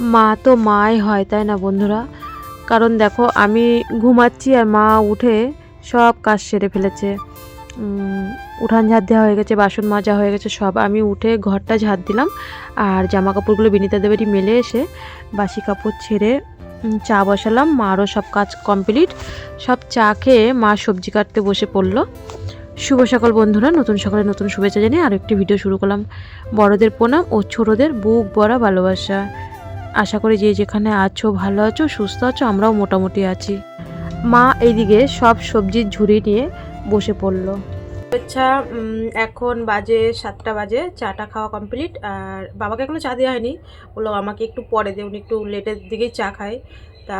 মা তো মাই হয়, তাই না বন্ধুরা? কারণ দেখো, আমি ঘুমাচ্ছি আর মা উঠে সব কাজ সেরে ফেলেছে। উঠান ঝাড় দেওয়া হয়ে গেছে, বাসন মাজা হয়ে গেছে, সব আমি উঠে ঘরটা ঝাড় দিলাম। আর জামা কাপড়গুলো বিনিতা দেবেরই মেলে এসে বাসি কাপড় ছেড়ে চা বসালাম। মারও সব কাজ কমপ্লিট। সব চা খেয়ে মা সবজি কাটতে বসে পড়ল। শুভ সকাল বন্ধুরা, নতুন সকালে নতুন শুভেচ্ছা জানিয়ে আর একটি ভিডিও শুরু করলাম। বড়দের প্রণাম ও ছোটদের বুক বড়া ভালোবাসা। আশা করি যে যেখানে আছো, ভালো আছো, সুস্থ আছো, আমরাও মোটামুটি আছি। মা এইদিকে সব সবজির ঝুড়ি নিয়ে বসে পড়ল। আচ্ছা এখন বাজে সাতটা বাজে, চাটা খাওয়া কমপ্লিট, আর বাবাকে এখনও চা দেওয়া হয়নি। বলল আমাকে একটু পরে দে, উনি একটু লেটের দিকেই চা খায়। তা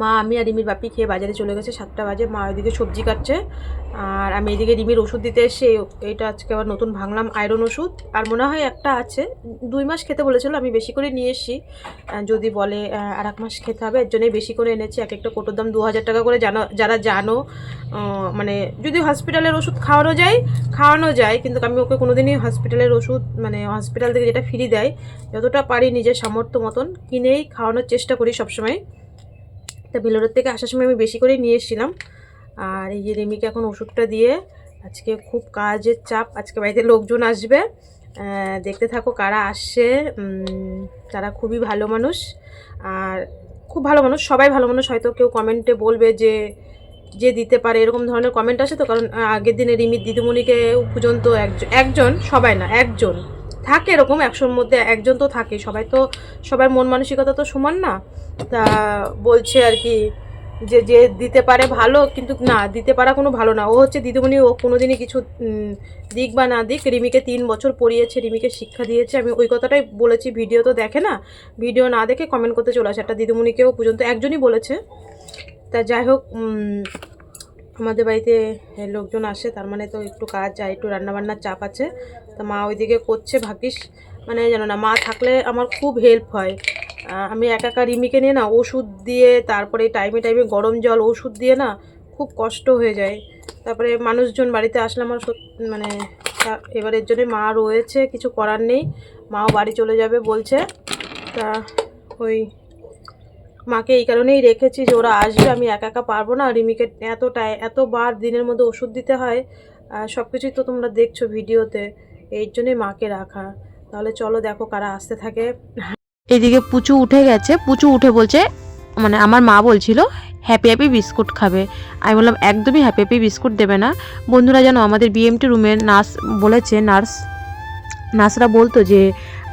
মা, আমি আর রিমির বাপি খেয়ে বাজারে চলে গেছে, সাতটা বাজে। মা ওইদিকে সবজি কাটছে। আর আমি এদিকে রিমির ওষুধ দিতে এসে এইটা আজকে আবার নতুন ভাঙলাম, আয়রন ওষুধ। আর মনে হয় একটা আছে, দুই মাস খেতে বলেছিল, আমি বেশি করে নিয়ে এসেছি। যদি বলে আর এক মাস খেতে হবে, এর জন্যই বেশি করে এনেছি। এক একটা কোটোর দাম দু হাজার টাকা করে জানো, যারা জানো মানে যদি হসপিটালের ওষুধ খাওয়ানো যায় খাওয়ানো যায়, কিন্তু আমি ওকে কোনো দিনই হসপিটালের ওষুধ মানে হসপিটাল থেকে যেটা ফ্রি দেয়, যতটা পারি নিজের সামর্থ্য মতন কিনেই খাওয়ানোর চেষ্টা করি সবসময়। তা বিলোরের থেকে আসার সময় আমি বেশি করে নিয়ে এসেছিলাম। আর এই যে রিমিকে এখন ওষুধটা দিয়ে আজকে খুব কাজের চাপ, আজকে বাড়িতে লোকজন আসবে। দেখতে থাকো কারা আসছে। তারা খুবই ভালো মানুষ। আর খুব ভালো মানুষ, সবাই ভালো মানুষ। হয়তো কেউ কমেন্টে বলবে যে যে দিতে পারে, এরকম ধরনের কমেন্ট আসে তো। কারণ আগের দিনে রিমির দিদিমণিকে পর্যন্ত একজন একজন, সবাই না, একজন। থাকে এরকম, একশোর মধ্যে একজন তো থাকে। সবাই তো, সবার মন মানসিকতা তো সমান না। তা বলছে আর কি যে যে দিতে পারে ভালো, কিন্তু না, দিতে পারা কোনো ভালো না। ও হচ্ছে দিদিমণি, ও কোনোদিনই কিছু দিক বা না দিক, রিমিকে তিন বছর পড়িয়েছে, রিমিকে শিক্ষা দিয়েছে। আমি ওই কথাটাই বলেছি, ভিডিও তো দেখে না। ভিডিও না দেখে কমেন্ট করতে চলে আসে। একটা দিদিমণিকেও পর্যন্ত একজনই বলেছে। তা যাই হোক আমাদের বাড়িতে লোকজন আসে, তার মানে তো একটু কাজ, আর একটু রান্নাবান্নার চাপ আছে। তা মা ওইদিকে করছে, ভাগ্যিস মানে জানো না, মা থাকলে আমার খুব হেল্প হয়। আমি একা একা রিমিকে নিয়ে না ওষুধ দিয়ে, তারপরে টাইমে টাইমে গরম জল ওষুধ দিয়ে না খুব কষ্ট হয়ে যায়। তারপরে মানুষজন বাড়িতে আসলে আমার মানে এবারের এবার জন্য মা রয়েছে, কিছু করার নেই। মাও বাড়ি চলে যাবে বলছে। তা ওই মাকে এই কারণেই রেখেছি যে ওরা আসবে, আমি একা একা পারব না। রিমিকে এতটাই, এতবার দিনের মধ্যে ওষুধ দিতে হয়। সব কিছুই তো তোমরা দেখছ ভিডিওতে। এই জন্যই মাকে রাখা। তাহলে চলো দেখো কারা আসতে থাকে। এদিকে পুচু উঠে গেছে। পুচু উঠে বলছে মানে আমার মা বলছিল হ্যাপি হ্যাপি বিস্কুট খাবে। আমি বললাম, একদমই হ্যাপি হ্যাপি বিস্কুট দেবে না। বন্ধুরা, জানো, আমাদের বিএমটি রুমের নার্স বলেছে, নার্স, নার্সরা বলতো যে,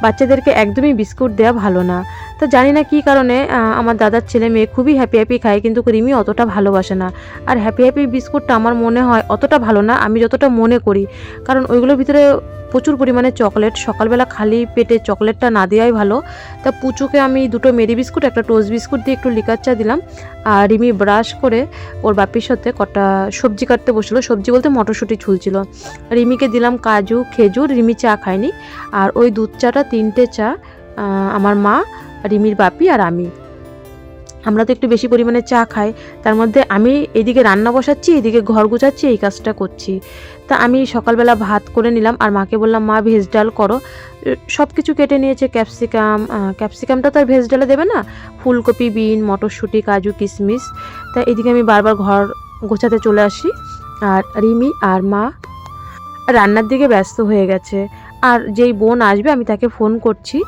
বাচ্চাদেরকে একদমই বিস্কুট দেওয়া ভালো না। তো জানি না কী কারণে আমার দাদার ছেলে মেয়ে খুবই হ্যাপি হ্যাপি খায়, কিন্তু রিমি অতটা ভালোবাসে না। আর হ্যাপি হ্যাপি বিস্কুটটা আমার মনে হয় অতটা ভালো না, আমি যতটা মনে করি। কারণ ওইগুলোর ভিতরে প্রচুর পরিমাণে চকলেট। সকালবেলা খালি পেটে চকলেটটা না দেওয়াই ভালো। তা পুচুকে আমি দুটো মেরি বিস্কুট, একটা টোস্ট বিস্কুট দিয়ে একটু লিকার চা দিলাম। আর রিমি ব্রাশ করে ওর বাপির সাথে কটা সবজি কাটতে বসল। সবজি বলতে মটরশুঁটি ছুলছিল। রিমিকে দিলাম কাজু, খেজুর, রিমি চা খায়নি। আর ওই দুধ চাটা, তিনটে চা আমার মা, রিমির বাপি আর আমি। আমরা তো একটু বেশি পরিমাণে চা খাই, তার মধ্যে আমি এদিকে রান্না বসাচ্ছি, এদিকে ঘর গুছাচ্ছি, এই কাজটা করছি। তা আমি সকালবেলা ভাত করে নিলাম, আর মাকে বললাম, মা, ভেজ ডাল করো। সব কিছু কেটে নিয়েছে, ক্যাপসিকাম ক্যাপসিকামটা তো আর ভেজ ডালে দেবে না, ফুলকপি, বিন, মটরশুঁটি, কাজু, কিশমিশ। তা এদিকে আমি বারবার ঘর গোছাতে চলে আসি, আর রিমি আর মা রান্নার দিকে ব্যস্ত হয়ে গেছে। আর যেই বোন আসবে, আমি তাকে ফোন করছি।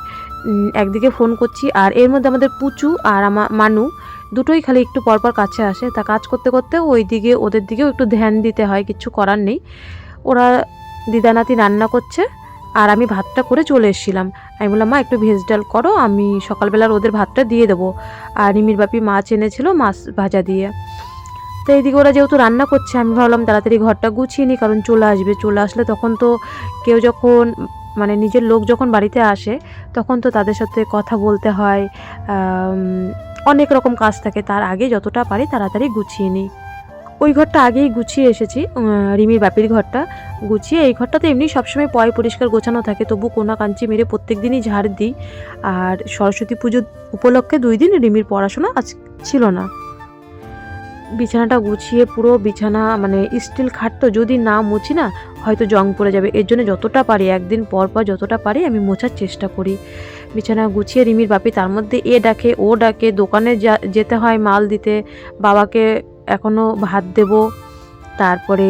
একদিকে ফোন করছি, আর এর মধ্যে আমাদের পুচু আর আমার মানু দুটোই খালি একটু পরপর কাছে আসে। তা কাজ করতে করতে ওই দিকে, ওদের দিকেও একটু ধ্যান দিতে হয়, কিছু করার নেই। ওরা দিদানাতি রান্না করছে, আর আমি ভাতটা করে চলে এসেছিলাম। আমি বললাম, মা, একটু ভেজ ডাল করো, আমি সকালবেলার ওদের ভাতটা দিয়ে দেবো। আর রিমির বাপি মাছ এনেছিল মাছ ভাজা দিয়ে। তো এইদিকে ওরা যেহেতু রান্না করছে, আমি ভাবলাম তাড়াতাড়ি ঘরটা গুছিয়ে নিই, কারণ চলে আসবে। চলে আসলে তখন তো কেউ যখন মানে নিজের লোক যখন বাড়িতে আসে, তখন তো তাদের সাথে কথা বলতে হয় অনেক রকম কাজ থাকে। তার আগে যতটা পারি তাড়াতাড়ি গুছিয়ে নিই। ওই ঘরটা আগেই গুছিয়ে এসেছি রিমির বাপির ঘরটা। গুছিয়ে এই ঘরটা তো এমনি সবসময় পয় পরিষ্কার গোছানো থাকে, তবু কোনা কাঞ্চি মেরে প্রত্যেক দিনই ঝাড় দিই। আর সরস্বতী পুজো উপলক্ষে দুই দিন রিমির পড়াশোনা আজ ছিল না। বিছানাটা গুছিয়ে পুরো বিছানা মানে স্টিল খাট তো যদি না মুছি না হয়তো জং পড়ে যাবে। এর জন্য যতটা পারি, একদিন পর পর যতটা পারি আমি মোছার চেষ্টা করি। বিছানা গুছিয়ে রিমির বাপি তার মধ্যে এ ডাকে, ও ডাকে, দোকানে যেতে হয় মাল দিতে। বাবাকে এখনও ভাত দেব। তারপরে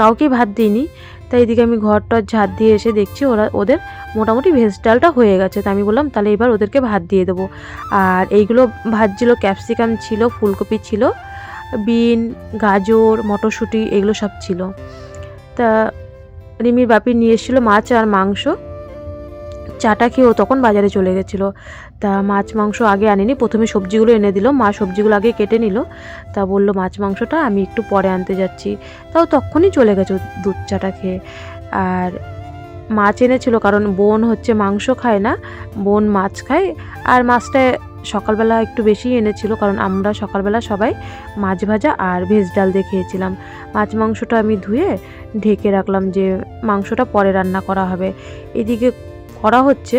কাউকেই ভাত দিইনি। তাই এদিকে আমি ঘরটার ঝাড় দিয়ে এসে দেখছি ওরা, ওদের মোটামুটি ভেজ ডালটা হয়ে গেছে। তা আমি বললাম, তাহলে এবার ওদেরকে ভাত দিয়ে দেবো। আর এইগুলো ভাজছিল, ক্যাপসিকাম ছিল, ফুলকপি ছিল, বিন, গাজর, মটরশুঁটি, এগুলো সব ছিল। তা রিমির বাপি নিয়ে এসেছিল মাছ আর মাংস। চাটা খেয়েও তখন বাজারে চলে গেছিল। তা মাছ মাংস আগে আনিনি, প্রথমে সবজিগুলো এনে দিল। মা সবজিগুলো আগে কেটে নিল। তা বলল, মাছ মাংসটা আমি একটু পরে আনতে যাচ্ছি। তাও তখনই চলে গেছে দুধ চাটা খেয়ে। আর মাছ এনেছিল কারণ বোন হচ্ছে মাংস খায় না, বোন মাছ খায়। আর মাছটা সকালবেলা একটু বেশি এনেছিল, কারণ আমরা সকালবেলা সবাই মাছ ভাজা আর ভেজ ডাল দিয়ে খেয়েছিলাম। মাছ মাংসটা আমি ধুয়ে ঢেকে রাখলাম যে মাংসটা পরে রান্না করা হবে। এদিকে করা হচ্ছে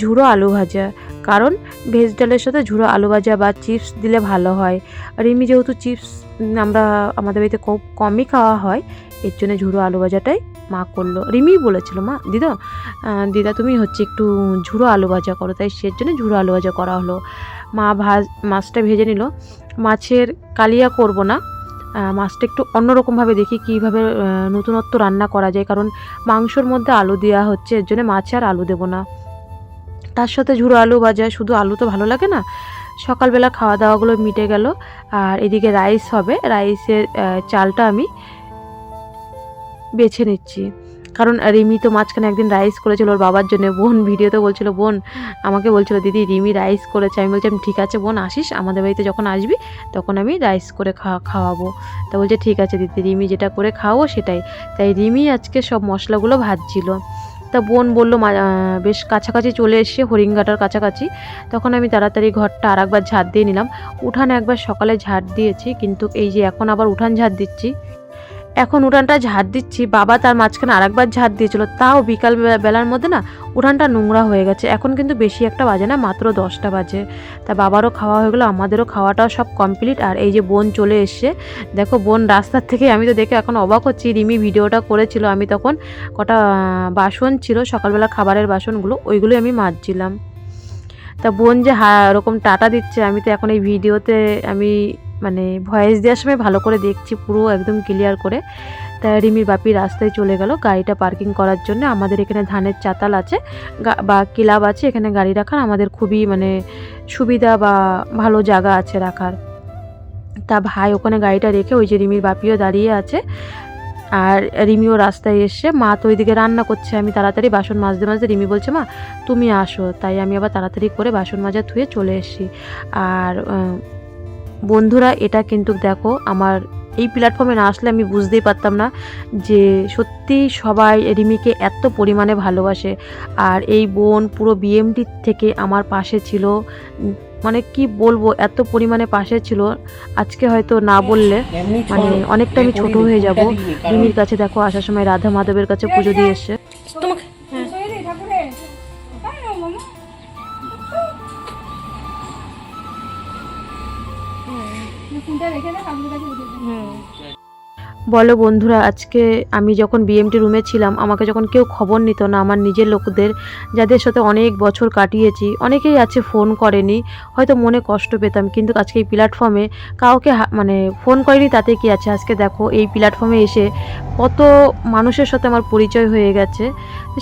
ঝুড়ো আলু ভাজা, কারণ ভেজ ডালের সাথে ঝুড়ো আলু ভাজা বা চিপস দিলে ভালো হয়। আর এমনি যেহেতু চিপস আমরা, আমাদের বাড়িতে খুব কমই খাওয়া হয়, এর জন্য ঝুড়ো আলু ভাজাটাই মা করল। রিমি বলেছিল, মা, দিদা দিদা, তুমি হচ্ছে একটু ঝুড়ো আলু ভাজা করো। তাই সের জন্য ঝুড়ো আলু ভাজা করা হলো। মা ভাজ, মাছটা ভেজে নিল। মাছের কালিয়া করব না। মাছটা একটু অন্যরকমভাবে দেখি কীভাবে নতুনত্ব রান্না করা যায়। কারণ মাংসর মধ্যে আলু দেওয়া হচ্ছে, এর জন্য মাছে আর আলু দেবো না। তার সাথে ঝুড়ো আলু ভাজা, শুধু আলু তো ভালো লাগে না। সকালবেলা খাওয়া দাওয়াগুলো মিটে গেল। আর এদিকে রাইস হবে। রাইসের চালটা আমি বেছে নিচ্ছি। কারণ রিমি তো মাঝখানে একদিন রাইস করেছিল, ওর বাবার জন্য। বোন ভিডিওতে বলছিল, বোন, আমাকে বলছিল, দিদি, রিমি রাইস করেছে। আমি বলছিলাম ঠিক আছে, বোন, আসিস। আমাদের বাড়িতে যখন আসবি, তখন আমি রাইস করে খাওয়া, খাওয়াবো। তা বলছে, ঠিক আছে, দিদি, রিমি যেটা করে খাওয়াবো সেটাই। তাই রিমি আজকে সব মশলাগুলো ভাজছিল। তা বোন বলল বেশ কাছাকাছি চলে এসছে হরিঙ্গাটার কাছাকাছি। তখন আমি তাড়াতাড়ি ঘরটা আর একবার ঝাড় দিয়ে নিলাম। উঠানে একবার সকালে ঝাড় দিয়েছি, কিন্তু এই যে এখন আবার উঠান ঝাড় দিচ্ছি এখন উঠানটা ঝাড় দিচ্ছি। বাবা তার মাঝখানে আরেকবার ঝাড় দিয়েছিল। তাও বিকাল বেলার মধ্যে না উঠানটা নোংরা হয়ে গেছে। এখন কিন্তু বেশি একটা বাজে না, মাত্র দশটা বাজে। তা বাবারও খাওয়া হয়ে গেলো, আমাদেরও খাওয়াটাও সব কমপ্লিট আর এই যে বোন চলে এসছে, দেখো বোন রাস্তার থেকে আমি তো দেখে এখন অবাক হচ্ছি। রিমি ভিডিওটা করেছিল, আমি তখন কটা বাসন ছিল, সকালবেলা খাবারের বাসনগুলো, ওইগুলোই আমি মাজছিলাম। তা বোন যে হা, ওরকম টাটা দিচ্ছে, আমি তো এখন এই ভিডিওতে আমি মানে ভয়েস দেওয়ার সময় ভালো করে দেখছি পুরো একদম ক্লিয়ার করে। তা রিমির বাপি রাস্তায় চলে গেল গাড়িটা পার্কিং করার জন্য। আমাদের এখানে ধানের চাতাল আছে বা ক্লাব আছে, এখানে গাড়ি রাখার। আমাদের খুবই মানে সুবিধা বা ভালো জায়গা আছে রাখার। তা ভাই ওখানে গাড়িটা রেখে ওই যে রিমির বাপিও দাঁড়িয়ে আছে। আর রিমিও রাস্তায় এসে, মা, তো ওইদিকে রান্না করছে। আমি তাড়াতাড়ি বাসন মাজতে মাজতে রিমি বলছে, মা, তুমি আসো। তাই আমি আবার তাড়াতাড়ি করে বাসন মাজা ধুয়ে চলে এসেছি। আর বন্ধুরা এটা কিন্তু দেখো আমার এই প্ল্যাটফর্মে না আসলে আমি বুঝতেই পারতাম না যে সত্যি সবাই রিমিকে এত পরিমাণে ভালোবাসে। আর এই বোন পুরো বিএমটি থেকে আমার পাশে ছিল। মানে কি বলব এত পরিমাণে পাশে ছিল। আজকে হয়তো না বললে মানে অনেকটা আমি ছোট হয়ে যাব। রিমির কাছে দেখো আসার সময় রাধা মাধবের কাছে পুজো দিয়ে এসছে। তোমাকে হ্যাঁ। কোনটা রেখে দেখ কাছে রেখে বলো বন্ধুরা, আজকে আমি যখন বিএমটি রুমে ছিলাম, আমাকে যখন কেউ খবর নিত না, আমার নিজের লোকদের, যাদের সাথে অনেক বছর কাটিয়েছি, অনেকেই আছে ফোন করেনি, হয়তো মনে কষ্ট পেতাম, কিন্তু আজকে এই প্ল্যাটফর্মে কাউকে মানে ফোন করেনি, তাতে কি আছে? আজকে দেখো, এই প্ল্যাটফর্মে এসে কত মানুষের সাথে আমার পরিচয় হয়ে গেছে।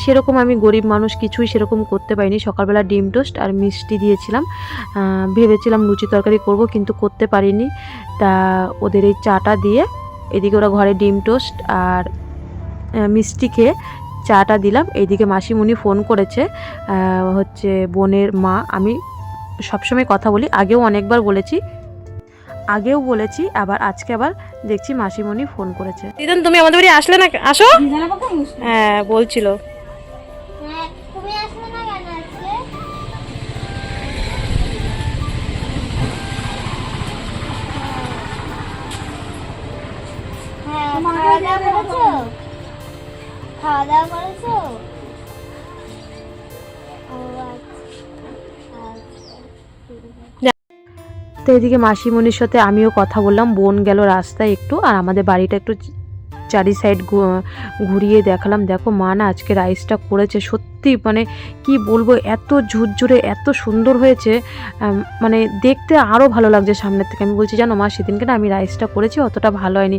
সেরকম আমি গরিব মানুষ, কিছুই সেরকম করতে পারিনি। সকালবেলা ডিম টোস্ট আর মিষ্টি দিয়েছিলাম। ভেবেছিলাম লুচি তরকারি করব, কিন্তু করতে পারিনি। তা ওদের এই চাটা দিয়ে এদিকে ওরা ঘরে ডিম টোস্ট আর মিষ্টি খেয়ে চাটা দিলাম। এইদিকে মাসিমণি ফোন করেছে হচ্ছে বোনের মা। আমি সবসময় কথা বলি আগেও অনেকবার বলেছি আগেও বলেছি আবার আজকে আবার দেখছি মাসিমণি ফোন করেছে। দিদন তুমি আমাদের বাড়ি আসলে না? আসো? হ্যাঁ বলছিল। তো এদিকে মাসিমণির সাথে আমিও কথা বললাম, বোন গেল রাস্তায় একটু, আর আমাদের বাড়িটা একটু চারি সাইড ঘুরিয়ে দেখালাম। দেখো মা না আজকে রাইসটা করেছে। সত্যি মানে কি বলব, এত ঝুরঝুরে, এত সুন্দর হয়েছে। মানে দেখতে আরও ভালো লাগছে সামনের থেকে। আমি বলছি, জানো মা, সেদিনকে না আমি রাইসটা করেছি, অতটা ভালো হয়নি।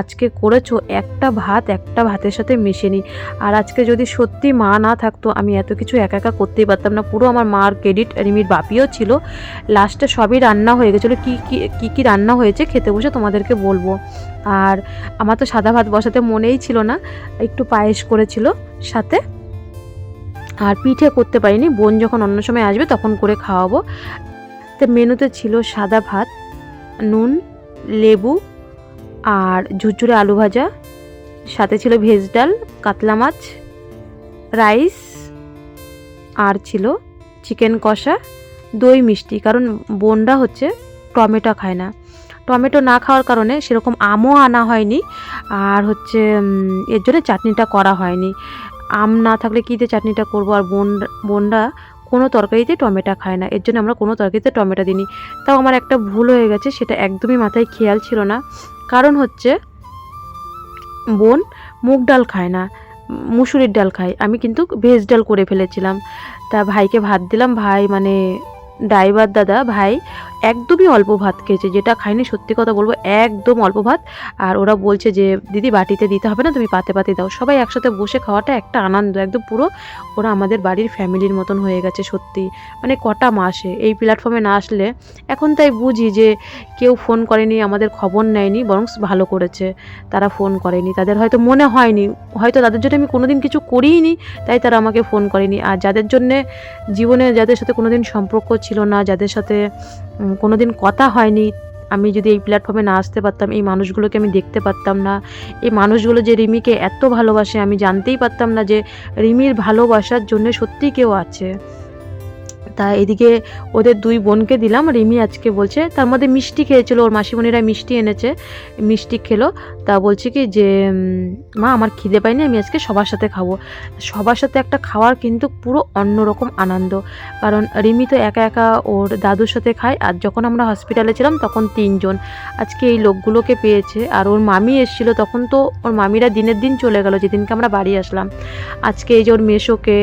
আজকে করেছ একটা ভাত, একটা ভাতের সাথে মিশেনি। আর আজকে যদি সত্যি মা না থাকতো, আমি এত কিছু একা একা করতেই পারতাম না। পুরো আমার মার ক্রেডিট রিমির বাপিও ছিল। লাস্টে সবই রান্না হয়ে গেছিল। কী কী কী কী রান্না হয়েছে খেতে বসে তোমাদেরকে বলব। আর আমার তো সাদা ভাত বসাতে মনেই ছিল না, একটু পায়েস করেছিল সাথে। আর পিঠে করতে পারিনি, বোন যখন অন্য সময় আসবে তখন করে খাওয়াবো। তো মেনুতে ছিল সাদা ভাত, নুন, লেবু আর ঝুরঝুরে আলু ভাজা। সাথে ছিল ভেজ ডাল, কাতলা মাছ, রাইস আর ছিল চিকেন কষা, দই মিষ্টি। কারণ বোনরা হচ্ছে টমেটো খায় না। টমেটো না খাওয়ার কারণে সেরকম আমও আনা হয়নি। আর হচ্ছে এর জন্য চাটনিটা করা হয়নি। আম না থাকলে কী দিয়ে চাটনিটা করব? আর বোন, বোনরা কোনো তরকারিতে টমেটো খায় না। এর জন্য আমরা কোনো তরকারিতে টমেটো দিইনি। তাও আমার একটা ভুল হয়ে গেছে, সেটা একদমই মাথায় খেয়াল ছিল না। কারণ হচ্ছে, বোন মুগ ডাল খায় না, মুসুরির ডাল খায়। আমি কিন্তু ভেজ ডাল করে ফেলেছিলাম। তা ভাইকে ভাত দিলাম। ভাই মানে ড্রাইভার দাদা, ভাই একদমই অল্প ভাত খেয়েছে, যেটা খায়নি সত্যি কথা বলব, একদম অল্প ভাত। আর ওরা বলছে যে, দিদি, বাটিতে দিতে হবে না, তুমি পাতে পাতে দাও। সবাই একসাথে বসে খাওয়াটা একটা আনন্দ, একদম পুরো ওরা আমাদের বাড়ির ফ্যামিলির মতন হয়ে গেছে, সত্যি। মানে কটা মাসে, এই প্ল্যাটফর্মে না আসলে, এখন তাই বুঝি যে, কেউ ফোন করেনি, আমাদের খবর নেয়নি, বরং ভালো করেছে, তারা ফোন করেনি। তাদের হয়তো মনে হয়নি, হয়তো তাদের জন্য আমি কোনোদিন কিছু করিইনি, তাই তারা আমাকে ফোন করেনি। আর যাদের জন্যে, জীবনে যাদের সাথে কোনোদিন সম্পর্ক ছিল না, যাদের সাথে উম, কোনোদিন কথা হয়নি। আমি যদি এই প্ল্যাটফর্মে না আসতে পারতাম এই মানুষগুলোকে আমি দেখতে পারতাম না। এই মানুষগুলো যে রিমিকে এত ভালোবাসে আমি জানতেই পারতাম না যে রিমির ভালোবাসার জন্য সত্যি কেউ আছে। তা এদিকে ওদের দুই বোনকে দিলাম। রিমি আজকে বলছে, তার মধ্যে মিষ্টি খেয়েছিল, ওর মাসিমণিরা মিষ্টি এনেছে, মিষ্টি খেলো। তা বলছে কি যে মা, আমার খিদে পাইনি, আমি আজকে সবার সাথে খাব। সবার সাথে একটা খাওয়ার কিন্তু পুরো অন্যরকম আনন্দ। কারণ রিমি তো একা একা ওর দাদুর সাথে খায়, আর যখন আমরা হসপিটালে ছিলাম তখন তিনজন। আজকে এই লোকগুলোকে পেয়েছে, আর ওর মামি এসেছিল, তখন তো ওর মামিরা দিনের দিন চলে গেল, যেদিনকে আমরা বাড়ি আসলাম। আজকে এই যে ওর মেশোকে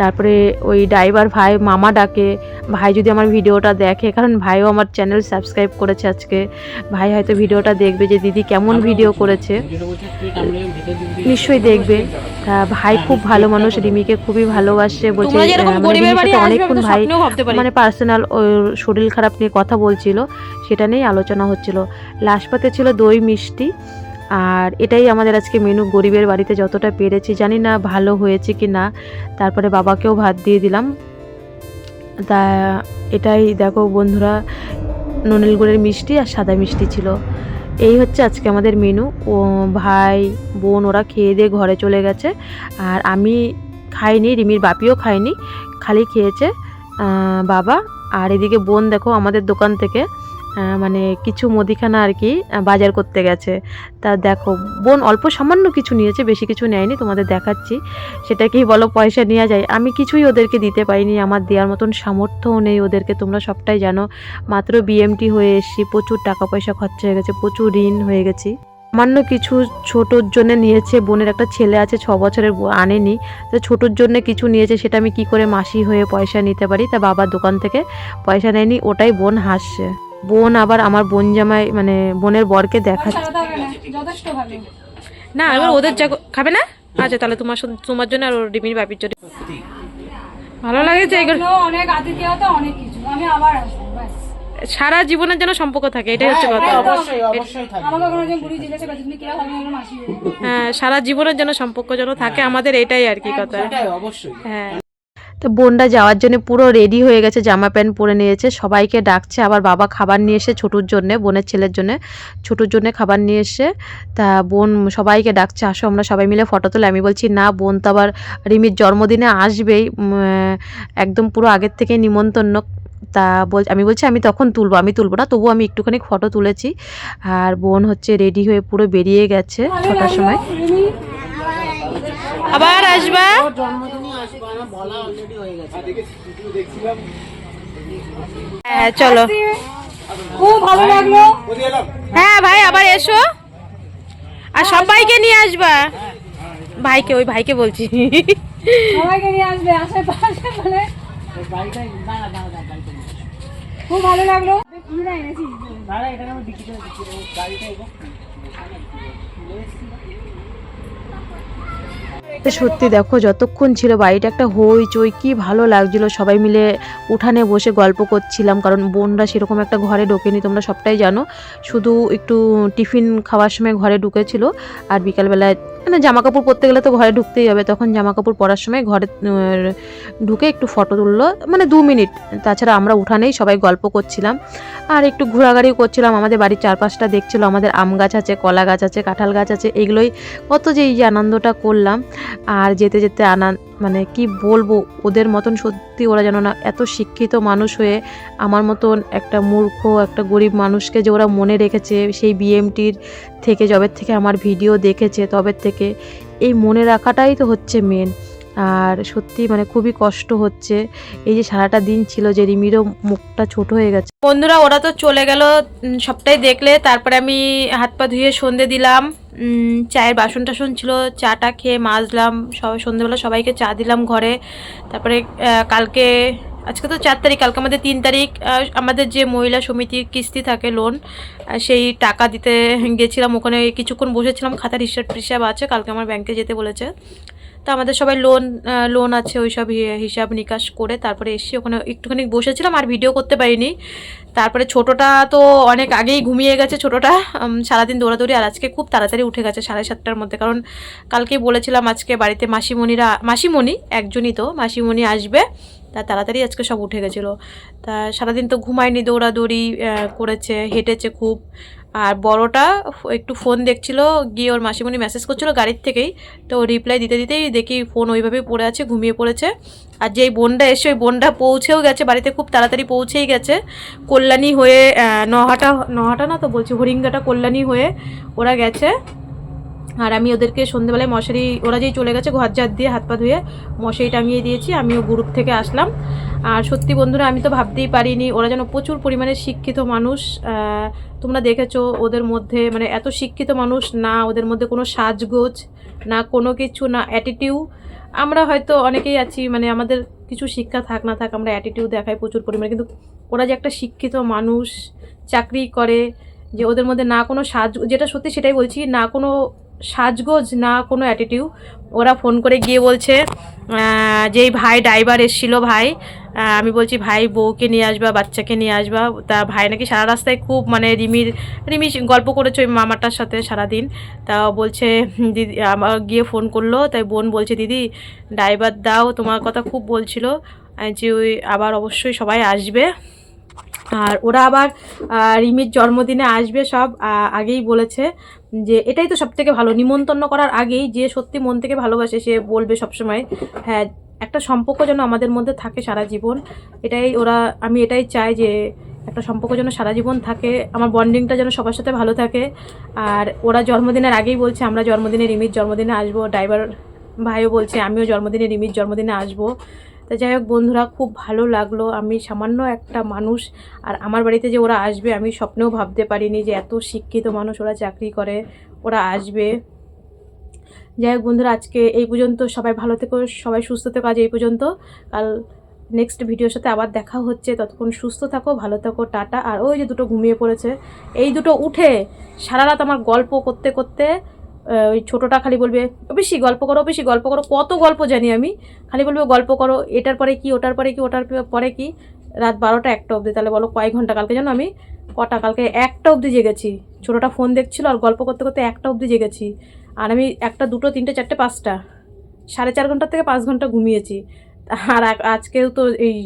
তারপরে ওই ড্রাইভার ভাই মামা ডাকে ভাই যদি আমার ভিডিওটা দেখে কারণ ভাইও আমার চ্যানেল সাবস্ক্রাইব করেছে আজকে ভাই হয়তো ভিডিওটা দেখবে যে দিদি কেমন ভিডিও করেছে নিশ্চয়ই দেখবে। তা ভাই খুব ভালো মানুষ রিমিকে খুবই ভালোবাসে বলছে মানে অনেকক্ষণ ভাই মানে পার্সোনাল ওর শরীর খারাপ নিয়ে কথা বলছিল সেটা নিয়েই আলোচনা হচ্ছিল। লাস্ট পাতে ছিল দই মিষ্টি আর এটাই আমাদের আজকে মেনু গরিবের বাড়িতে যতটা পেরেছি, জানি না ভালো হয়েছে কি না তারপরে বাবাকেও ভাত দিয়ে দিলাম। তা এটাই দেখো বন্ধুরা, ননেল গুড়ের মিষ্টি আর সাদা মিষ্টি ছিল। এই হচ্ছে আজকে আমাদের মেনু ও ভাই, বোন ওরা খেয়ে দিয়ে ঘরে চলে গেছে। আর আমি খাইনি, রিমির বাপিও খাইনি, খালি খেয়েছে বাবা। আর এদিকে বোন দেখো আমাদের দোকান থেকে। মানে কিছু মুদিখানা আর কি বাজার করতে গেছে। তা দেখো, বোন অল্প সামান্য কিছু নিয়েছে, বেশি কিছু নেয়নি, তোমাদের দেখাচ্ছি। সেটা কি বলো, পয়সা নেওয়া যায়? আমি কিছুই ওদেরকে দিতে পারিনি, আমার দেওয়ার মতন সামর্থ্যও নেই ওদেরকে, তোমরা সবটাই জানো। মাত্র বিএমটি হয়ে এসেছি, প্রচুর টাকা পয়সা খরচা হয়ে গেছে, প্রচুর ঋণ হয়ে গেছি। সামান্য কিছু ছোটোর জন্য নিয়েছে, বোনের একটা ছেলে আছে, ছ বছরের আনেনি। তো ছোটোর জন্য কিছু নিয়েছে, সেটা আমি কি করে মাসি হয়ে পয়সা নিতে পারি? তা বাবার দোকান থেকে পয়সা নেয়নি, ওটাই বোন হাসছে। বোন আবার আমার বোন জামাই মানে বোনের বরকে দেখাচ্ছে। না এবার ওদের যা খাবে না? আচ্ছা তাহলে তোমার তোমার জন্য আর ওর ডিমির বাপির জন্য। ভালো লাগেছে এগুলো? অনেক আতিথেয়তা অনেক কিছু। আমি আবার সারা জীবনের জন্য সম্পর্ক থাকে এটাই হচ্ছে কথা। বললাম, মাসি হয়ে। হ্যাঁ সারা জীবনের জন্য সম্পর্ক যেন থাকে আমাদের এটাই আর কি কথা। হ্যাঁ। তো বোনটা যাওয়ার জন্য পুরো রেডি হয়ে গেছে জামা প্যান্ট পরে নিয়েছে। সবাইকে ডাকছে আবার বাবা খাবার নিয়ে এসে ছোটুর জন্যে বোনের ছেলের জন্য ছোটুর জন্য খাবার নিয়ে এসে তা বোন সবাইকে ডাকছে আসো আমরা সবাই মিলে ফটো তুলে আমি বলছি না বোন তো আবার রিমির জন্মদিনে আসবেই একদম পুরো আগের থেকে নিমন্ত্রণ। তা বল আমি বলছি আমি তখন তুলবো আমি তুলবো না তবুও আমি একটুখানি ফটো তুলেছি। আর বোন হচ্ছে রেডি হয়ে পুরো বেরিয়ে গেছে ছটার সময়। আবার আসবা? হ্যাঁ চলো। খুব ভালো লাগল। হ্যাঁ ভাই আবার এসো। আর সবাইকে নিয়ে আসবা। ভাইকে ওই ভাইকে বলছি। সবাইকে নিয়ে আসবে আশেপাশে মানে খুব ভালো লাগল। তো সত্যি দেখো, যতক্ষণ ছিল বাড়িটা একটা হই চই কি ভালো লাগছিল। সবাই মিলে উঠানে বসে গল্প করছিলাম, কারণ বোনরা সেরকম একটা ঘরে ঢোকেনি, তোমরা সবটাই জানো। শুধু একটু টিফিন খাওয়ার সময় ঘরে ঢুকেছিল, আর বিকালবেলায় মানে জামা কাপড় পরতে গেলে তো ঘরে ঢুকতেই হবে। তখন জামা কাপড় পরার সময় ঘরে ঢুকে একটু ফটো তুললো। মানে দু মিনিট। তাছাড়া আমরা উঠানেই সবাই গল্প করছিলাম। আর একটু ঘোরাঘাড়িও করছিলাম। আমাদের বাড়ির চারপাশটা দেখছিলো। আমাদের আম গাছ আছে, কলা গাছ আছে, কাঁঠাল গাছ আছে, এগুলোই কত যে এই আনন্দটা করলাম। আর যেতে যেতে আনান মানে কি বলব, ওদের মতন সত্যি ওরা যেন না এত শিক্ষিত মানুষ হয়ে আমার মতন একটা মূর্খ, একটা গরিব মানুষকে যে ওরা মনে রেখেছে, সেই বিএমটির থেকে যবের থেকে আমার ভিডিও দেখেছে, তবের থেকে, এই মনে রাখাটাই তো হচ্ছে মেন আর সত্যি মানে খুবই কষ্ট হচ্ছে। এই যে সারাটা দিন ছিল যে রিমিরও মুখটা ছোট হয়ে গেছে। বন্ধুরা, ওরা তো চলে গেল সবটাই দেখলে। তারপরে আমি হাত পা ধুয়ে সন্ধে দিলাম। চায়ের বাসন টাসন ছিল, চাটা খেয়ে মাজলাম। সবাই সন্ধেবেলা সবাইকে চা দিলাম ঘরে। তারপরে কালকে, আজকে তো চার তারিখ, কালকে আমাদের তিন তারিখ আমাদের যে মহিলা সমিতির কিস্তি থাকে লোন সেই টাকা দিতে গেছিলাম। ওখানে কিছুক্ষণ বসেছিলাম। খাতার হিসাব টিসাব আছে, কালকে আমার ব্যাংকে যেতে বলেছে। তো আমাদের সবাই লোন লোন আছে ওই সব হিসাব নিকাশ করে তারপরে এসে ওখানে একটুখানি বসেছিলাম, আর ভিডিও করতে পারিনি। তারপরে ছোটোটা তো অনেক আগেই ঘুমিয়ে গেছে, ছোটোটা সারাদিন দৌড়াদৌড়ি, আর আজকে খুব তাড়াতাড়ি উঠে গেছে সাড়ে সাতটার মধ্যে। কারণ কালকেই বলেছিলাম আজকে বাড়িতে মাসিমণিরা, মাসিমণি, একজনই তো, মাসিমণি আসবে, তা তাড়াতাড়ি আজকে সব উঠে গেছিল। তা সারাদিন তো ঘুমায়নি, দৌড়াদৌড়ি করেছে, হেঁটেছে খুব। আর বড়টা একটু ফোন দেখছিল, গিয়ে ওর মাসিমণি মেসেজ করছিল গাড়ির থেকেই। তো রিপ্লাই দিতে দিতেই দেখি ফোন ওইভাবেই পড়ে আছে, ঘুমিয়ে পড়েছে। আর যেই বোনটা এসে ওই বোনটা পৌঁছেও গেছে, বাড়িতে খুব তাড়াতাড়ি পৌঁছেই গেছে। কল্যাণী হয়ে নহাটা নহাটা না তো বলছি, হরিঙ্গাটা কল্যাণী হয়ে ওরা গেছে। আর আমি ওদেরকে সন্ধেবেলায় মশারি, ওরা যেই চলে গেছে ঘর ঝাড় দিয়ে হাত পা ধুয়ে মশারি টাঙিয়ে দিয়েছি, আমিও গ্রুপ থেকে আসলাম। আর সত্যি বন্ধুরা, আমি তো ভাবতেই পারিনি, ওরা যেন প্রচুর পরিমাণে শিক্ষিত মানুষ তোমরা দেখেছ ওদের মধ্যে মানে এত শিক্ষিত মানুষ, না ওদের মধ্যে কোনো সাজগোজ, না কোনো কিছু, না অ্যাটিটিউড আমরা হয়তো অনেকেই আছি মানে আমাদের কিছু শিক্ষা থাক, না থাক, আমরা অ্যাটিটিউড দেখাই প্রচুর পরিমাণে, কিন্তু ওরা যে একটা শিক্ষিত মানুষ, চাকরি করে, যে ওদের মধ্যে না কোনো সাজ যেটা সত্যি সেটাই বলছি, না কোনো সাজগোজ না কোনো অ্যাটিটিউড ওরা ফোন করে গিয়ে বলছে যেই ভাই ড্রাইভার এসেছিল ভাই আমি বলছি, ভাই, বউকে নিয়ে আসবা, বাচ্চাকে নিয়ে আসবা। তা ভাই নাকি সারা রাস্তায় খুব মানে রিমির রিমি গল্প করেছে ওই মামাটার সাথে সারাদিন। তা বলছে, দিদি আমার গিয়ে ফোন করল, তাই বোন বলছে, দিদি ড্রাইভার দাও, তোমার কথা খুব বলছিল। যে ওই আবার অবশ্যই সবাই আসবে। আর ওরা আবার রিমির জন্মদিনে আসবে সব আগেই বলেছে। যে এটাই তো সব থেকে ভালো। নিমন্ত্রণ করার আগেই যে সত্যি মন থেকে ভালোবাসে, সে বলবে সবসময় হ্যাঁ একটা সম্পর্ক যেন আমাদের মধ্যে থাকে সারা জীবন। এটাই ওরা, আমি এটাই চাই যে একটা সম্পর্ক যেন সারা জীবন থাকে, আমার বন্ডিংটা যেন সবার সাথে ভালো থাকে। আর ওরা জন্মদিনের আগেই বলছে, আমরা জন্মদিনে রিমির জন্মদিনে আসব। ড্রাইভার ভাইও বলছে, আমিও জন্মদিনে রিমির জন্মদিনে আসব। তা যাই হোক, বন্ধুরা, খুব ভালো লাগল। আমি সামান্য একটা মানুষ, আর আমার বাড়িতে যে ওরা আসবে, আমি স্বপ্নেও ভাবতে পারিনি যে এত শিক্ষিত মানুষ ওরা চাকরি করে, ওরা আসবে। যাই হোক, বন্ধুরা, আজকে এই পর্যন্ত। সবাই ভালো থেকো, সবাই সুস্থ থেকো আজ এই পর্যন্ত। কাল নেক্সট ভিডিওর সাথে আবার দেখা হচ্ছে। ততক্ষণ সুস্থ থাকো, ভালো থাকো, টাটা। আর ওই যে দুটো ঘুমিয়ে পড়েছে, এই দুটো উঠে সারা রাত আমার গল্প করতে করতে ওই ছোটোটা খালি বলবে বেশি গল্প করো বেশি গল্প করো, কত গল্প জানি আমি। খালি বলবে গল্প করো, এটার পরে কি, ওটার পরে কি, ওটার পরে কি? রাত বারোটা একটা অবধি, তাহলে বলো কয়েক ঘণ্টা, কালকে জানো আমি? কটা, কালকে একটা অবধি জেগেছি। ছোটোটা ফোন দেখছিল আর গল্প করতে করতে একটা অবধি জেগেছি। আর আমি একটা, দুটো, তিনটে, চারটে, পাঁচটা, সাড়ে চার ঘণ্টা থেকে পাঁচ ঘণ্টা ঘুমিয়েছি। আর আজকেও তো এই,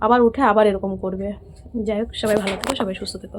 আবার উঠে আবার এরকম করবে। যাই হোক, সবাই ভালো থেকো, সবাই সুস্থ থেকো।